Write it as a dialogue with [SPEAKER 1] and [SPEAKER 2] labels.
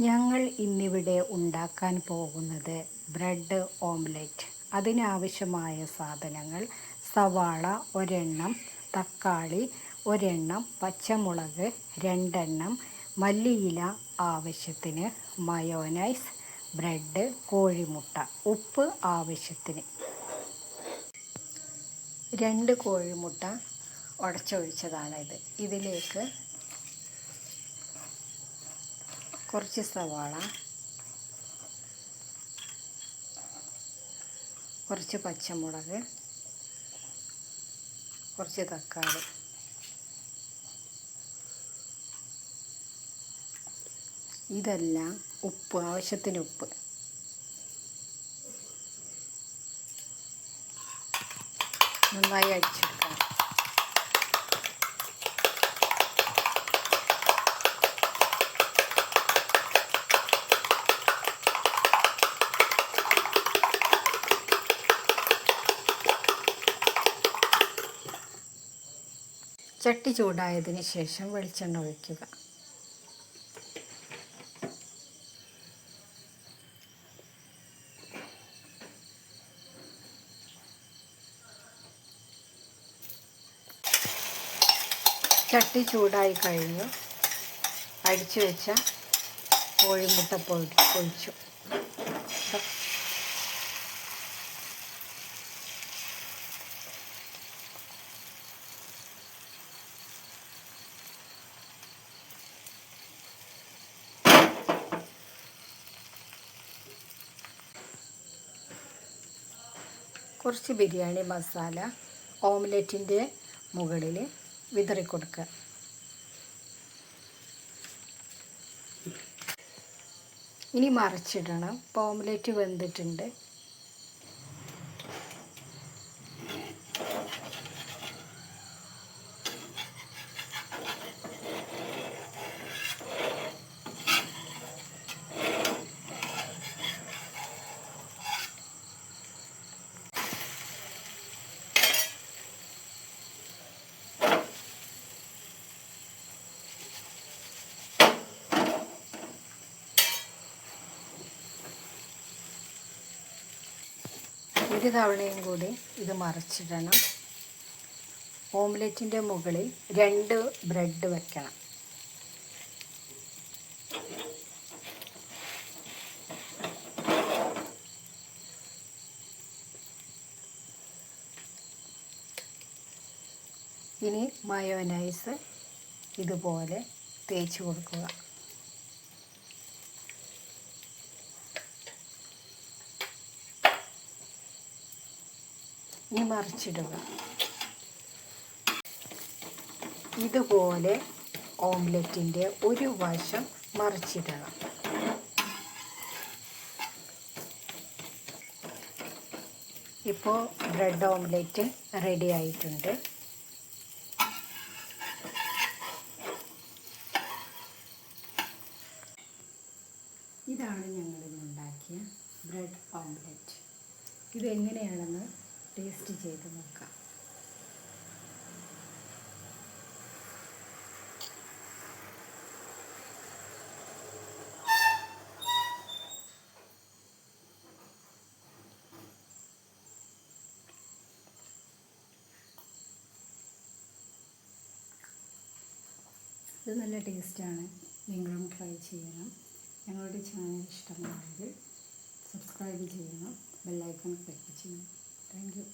[SPEAKER 1] ഞങ്ങൾ ഇന്നിവിടെ ഉണ്ടാക്കാൻ പോകുന്നത് ബ്രെഡ് ഓംലെറ്റ്. അതിനാവശ്യമായ സാധനങ്ങൾ സവാള ഒരെണ്ണം തക്കാളി ഒരെണ്ണം പച്ചമുളക് രണ്ടെണ്ണം മല്ലിയില ആവശ്യത്തിന് മയോനൈസ് ബ്രെഡ് കോഴിമുട്ട ഉപ്പ് ആവശ്യത്തിന്. രണ്ട് കോഴിമുട്ട ഉടച്ചൊഴിച്ചതാണിത്. ഇതിലേക്ക് കുറച്ച് സവാള കുറച്ച് പച്ചമുളക് കുറച്ച് തക്കാളി. ഇതെല്ലാം ഉപ്പ് ആവശ്യത്തിന് ഉപ്പ്. നന്നായി അടിച്ചെടുക്കണം ചട്ടി ചൂടായതിന് ശേഷം വെളിച്ചെണ്ണ ഒഴിക്കുക. ചട്ടി ചൂടായി കഴിഞ്ഞു. അടിച്ചു വെച്ച കോഴിമുട്ട പൊഴി പൊഴിച്ചു കുറച്ച് ബിരിയാണി മസാല ഓംലെറ്റിന്റെ മുകളിൽ വിതറി കൊടുക്കുക. ഇനി മറിച്ചിടണം. ഇപ്പോൾ ഓംലെറ്റ് വെന്തിട്ടുണ്ട്. ഒരു തവണയും കൂടി ഇത് മറിച്ചിടണം. ഓംലെറ്റിന്റെ മുകളിൽ രണ്ട് ബ്രെഡ് വെക്കണം. ഇനി മയോനൈസ് ഇതുപോലെ തേച്ച് കൊടുക്കുക. ഇനി മറിച്ചിടുക. ഇതുപോലെ ഓംലെറ്റിന്റെ ഒരു വശം മറിച്ചിടുക. ഇപ്പോൾ ബ്രെഡ് ഓംലെറ്റ് റെഡി ആയിട്ടുണ്ട്. ഇതാണ് ഞങ്ങളിന്ന് ഉണ്ടാക്കിയ ബ്രെഡ് ഓംലെറ്റ്. ഇതെങ്ങനെയാണെന്ന് ടേസ്റ്റ് ചെയ്ത് നോക്കാം. ഇത് നല്ല ടേസ്റ്റാണ്. നിങ്ങളും ട്രൈ ചെയ്യണം. ഞങ്ങളുടെ ചാനൽ ഇഷ്ടമാണെങ്കിൽ സബ്സ്ക്രൈബ് ചെയ്യണം. ബെല്ലൈക്കൺ ക്ലിക്ക് ചെയ്യണം. Thank you.